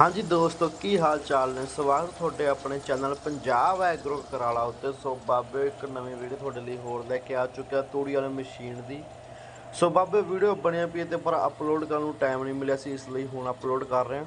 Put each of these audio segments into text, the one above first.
ਹਾਂਜੀ ਦੋਸਤੋ, ਕੀ ਹਾਲ ਚਾਲ ਨੇ? ਸਵਾਗਤ ਤੁਹਾਡੇ ਆਪਣੇ ਚੈਨਲ ਪੰਜਾਬ ਐਗਰੋ ਕਰਾਲਾ ਉੱਤੇ। ਸੋ ਬਾਬੇ, ਇੱਕ ਨਵੀਂ ਵੀਡੀਓ ਤੁਹਾਡੇ ਲਈ ਹੋਰ ਲੈ ਕੇ ਆ ਚੁੱਕਿਆ ਤੂੜੀ ਵਾਲੀ ਮਸ਼ੀਨ ਦੀ। ਸੋ ਬਾਬੇ ਵੀਡੀਓ ਬਣਿਆ ਪਈ ਹੈ ਤੇ ਪਰ ਅਪਲੋਡ ਕਰਨ ਨੂੰ ਟਾਈਮ ਨਹੀਂ ਮਿਲਿਆ ਸੀ, ਇਸ ਲਈ ਹੁਣ ਅਪਲੋਡ ਕਰ ਰਹੇ ਹਾਂ।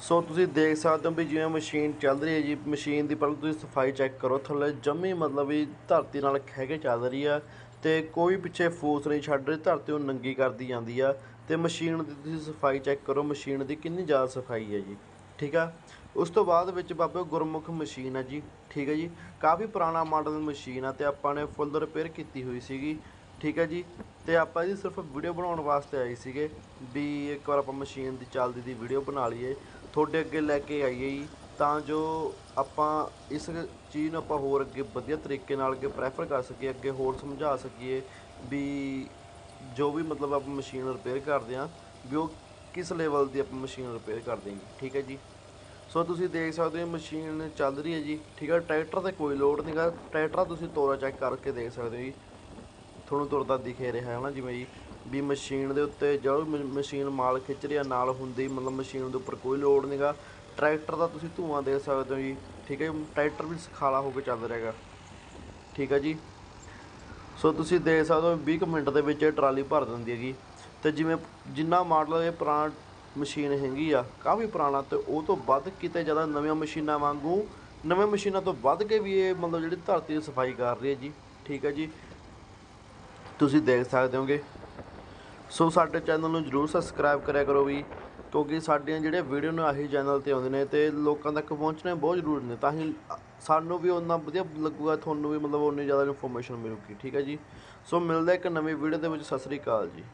ਸੋ ਤੁਸੀਂ ਦੇਖ ਸਕਦੇ ਹੋ ਵੀ ਜਿਵੇਂ ਮਸ਼ੀਨ ਚੱਲ ਰਹੀ ਹੈ ਜੀ, ਮਸ਼ੀਨ ਦੀ ਪਹਿਲਾਂ ਤੁਸੀਂ ਸਫ਼ਾਈ ਚੈੱਕ ਕਰੋ, ਥੱਲੇ ਜੰਮੀ ਮਤਲਬ ਵੀ ਧਰਤੀ ਨਾਲ ਖਹਿ ਕੇ ਚੱਲ ਰਹੀ ਆ ਤੇ ਕੋਈ ਪਿੱਛੇ ਫੂਸ ਨਹੀਂ ਛੱਡ ਰਹੀ, ਧਰਤੀ ਨੂੰ ਨੰਗੀ ਕਰਦੀ ਜਾਂਦੀ ਆ ਤੇ ਮਸ਼ੀਨ ਦੀ ਤੁਸੀਂ ਸਫ਼ਾਈ ਚੈੱਕ ਕਰੋ, ਮਸ਼ੀਨ ਦੀ ਕਿੰਨੀ ਜ਼ਿਆਦਾ ਸਫ਼ਾਈ ਹੈ ਜੀ, ਠੀਕ ਆ? ਉਸ ਤੋਂ ਬਾਅਦ ਵਿੱਚ ਬਾਬੇ ਗੁਰਮੁਖ ਮਸ਼ੀਨ ਆ ਜੀ, ਠੀਕ ਹੈ ਜੀ? ਕਾਫੀ ਪੁਰਾਣਾ ਮਾਡਲ ਮਸ਼ੀਨ ਆ ਤੇ ਆਪਾਂ ਨੇ ਫੁੱਲ ਰਿਪੇਅਰ ਕੀਤੀ ਹੋਈ ਸੀਗੀ, ਠੀਕ ਹੈ ਜੀ? ਤੇ ਆਪਾਂ ਜੀ ਸਿਰਫ ਵੀਡੀਓ ਬਣਾਉਣ ਵਾਸਤੇ ਆਏ ਸੀਗੇ ਵੀ ਇੱਕ ਵਾਰ ਆਪਾਂ ਮਸ਼ੀਨ ਦੀ ਚੱਲਦੀ ਦੀ ਵੀਡੀਓ ਬਣਾ ਲਈਏ। ਤੁਹਾਡੇ ਅੱਗੇ ਲੈ ਕੇ ਆਈਏ ਜੀ, ਤਾਂ ਜੋ ਆਪਾਂ ਇਸ ਚੀਜ਼ ਨੂੰ ਆਪਾਂ ਹੋਰ ਅੱਗੇ ਵਧੀਆ ਤਰੀਕੇ ਨਾਲ ਅੱਗੇ ਪ੍ਰੈਫਰ ਕਰ ਸਕੀਏ, ਅੱਗੇ ਹੋਰ ਸਮਝਾ ਸਕੀਏ ਵੀ ਜੋ ਵੀ ਮਤਲਬ ਆਪਾਂ ਮਸ਼ੀਨ ਰਿਪੇਅਰ ਕਰਦੇ ਆ ਵੀ ਉਹ ਕਿਸ ਲੈਵਲ ਦੀ ਆਪਾਂ ਮਸ਼ੀਨ ਰਿਪੇਅਰ ਕਰਦੇ ਹਾਂ ਠੀਕ ਹੈ ਜੀ? ਸੋ ਤੁਸੀਂ ਦੇਖ ਸਕਦੇ ਹੋ ਮਸ਼ੀਨ ਚੱਲ ਰਹੀ ਹੈ ਜੀ, ਠੀਕ ਹੈ, ਟਰੈਕਟਰ ਤੇ ਕੋਈ ਲੋਡ ਨਹੀਂਗਾ ਟਰੈਕਟਰ ਤੁਸੀਂ ਤੋਰਾ ਚੈੱਕ ਕਰਕੇ ਦੇਖ ਸਕਦੇ ਹੋ ਜੀ। ਤੁਹਾਨੂੰ ਤੁਰਦਾ ਦਿਖੇ ਰਿਹਾ ਹੈ ਨਾ, ਜਿਵੇਂ ਜੀ। ਵੀ ਮਸ਼ੀਨ ਦੇ ਉੱਤੇ ਜਦੋਂ ਮ- ਮਸ਼ੀਨ ਮਾਲ ਖਿੱਚ ਰਿਹਾ ਨਾਲ ਹੁੰਦੀ ਮਤਲਬ ਮਸ਼ੀਨ ਦੇ ਉੱਪਰ ਕੋਈ ਲੋਡ ਨਹੀਂਗਾ ਟਰੈਕਟਰ ਦਾ ਤੁਸੀਂ ਧੂਆਂ ਦੇਖ ਸਕਦੇ ਹੋ ਜੀ ਠੀਕ ਹੈ ਜੀ, ਟਰੈਕਟਰ ਵੀ ਸਖਾਲਾ ਹੋ ਕੇ ਚੱਲ ਰਿਹਾ ਹੈਗਾ। ਠੀਕ ਹੈ ਜੀ? ਸੋ ਤੁਸੀਂ ਦੇਖ ਸਕਦੇ ਹੋ 20 ਕੁ ਮਿੰਟ ਦੇ ਵਿੱਚ ਇਹ ਟਰਾਲੀ ਭਰ ਦਿੰਦੀ ਹੈਗੀ। ਤੇ ਜਿਵੇਂ ਜਿੰਨਾ ਮਾਡਲ ਇਹ ਪੁਰਾਣਾ ਮਸ਼ੀਨ ਹੈਗੀ ਆ ਕਾਫੀ ਪੁਰਾਣਾ ਤੇ ਉਹ ਤੋਂ ਵੱਧ ਕਿਤੇ ਜ਼ਿਆਦਾ ਨਵੀਆਂ ਮਸ਼ੀਨਾਂ ਵਾਂਗੂ ਨਵੇਂ ਮਸ਼ੀਨਾਂ ਤੋਂ ਵੱਧ ਕੇ ਵੀ ਇਹ ਮਤਲਬ ਜਿਹੜੀ ਧਰਤੀ ਦੀ ਸਫ਼ਾਈ ਕਰ ਰਹੀ ਹੈ ਜੀ। ਠੀਕ ਹੈ ਜੀ? ਤੁਸੀਂ ਦੇਖ ਸਕਦੇ ਹੋਗੇ। ਸੋ ਸਾਡੇ ਚੈਨਲ ਨੂੰ ਜਰੂਰ ਸਬਸਕ੍ਰਾਈਬ ਕਰਿਆ ਕਰੋ ਵੀ, ਕਿਉਂਕਿ ਸਾਡੀਆਂ ਜਿਹੜੇ ਵੀਡੀਓ ਨੇ ਆਹੀ ਚੈਨਲ ਤੇ ਆਉਂਦੇ ਨੇ ਤੇ ਲੋਕਾਂ ਤੱਕ ਪਹੁੰਚਣੇ ਬਹੁਤ ਜ਼ਰੂਰੀ ਨੇ, ਤਾਂ ਹੀ ਸਾਨੂੰ ਵੀ ਉਹਨਾਂ ਵਧੀਆ ਲੱਗੂਗਾ, ਤੁਹਾਨੂੰ ਵੀ ਮਤਲਬ ਉਨੀ ਜ਼ਿਆਦਾ ਇਨਫੋਰਮੇਸ਼ਨ ਮਿਲੂਗੀ, ਠੀਕ ਹੈ ਜੀ? ਸੋ ਮਿਲਦਾ ਇੱਕ ਨਵੀਂ ਵੀਡੀਓ ਦੇ ਵਿੱਚ, ਸਤਿ ਸ੍ਰੀ ਅਕਾਲ ਜੀ।